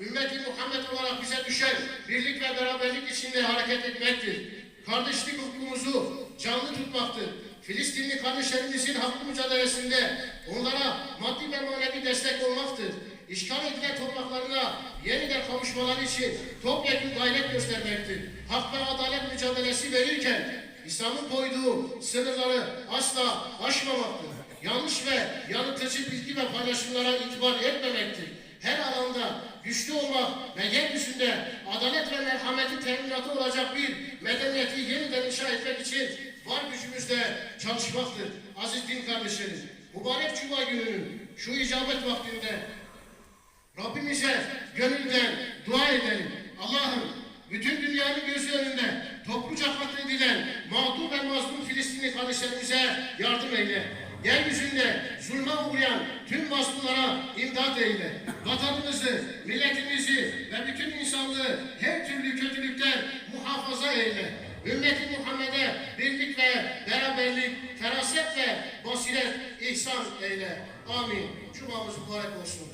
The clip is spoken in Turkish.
ümmeti Muhammed olarak bize düşen birlik ve beraberlik içinde hareket etmektir. Kardeşlik hukukumuzu canlı tutmaktır. Filistinli kardeşlerimizin hakkı mücadelesinde onlara maddi ve manevi destek olmaktır. İşgal edilen topraklarına yeniden kavuşmaları için topyekun gayret göstermektir. Hak ve adalet mücadelesi verirken İslam'ın koyduğu sınırları asla aşmamaktır. Yanlış ve yanıltıcı bilgi ve paylaşımlara itibar etmemektir. Her alanda güçlü olmak ve yeryüzünde adalet ve merhametin teminatı olacak bir medeniyeti yeniden inşa etmek için var gücümüzle çalışmaktır. Aziz din kardeşlerim, mübarek Cuma gününün şu icabet vaktinde Rabbimize gönülden dua edelim. Allah'ım bütün dünyanın gözü önünde topluca katledilen mağdur ve mazlum Filistinli kardeşlerimize yardım eyle. Yeryüzünde imdad eyle. Vatanımızı, milletimizi ve bütün insanlığı her türlü kötülükten muhafaza eyle. Ümmeti Muhammed'e birlik ve beraberlik, feraset ve basiret ihsan eyle. Amin. Cumamız mübarek olsun.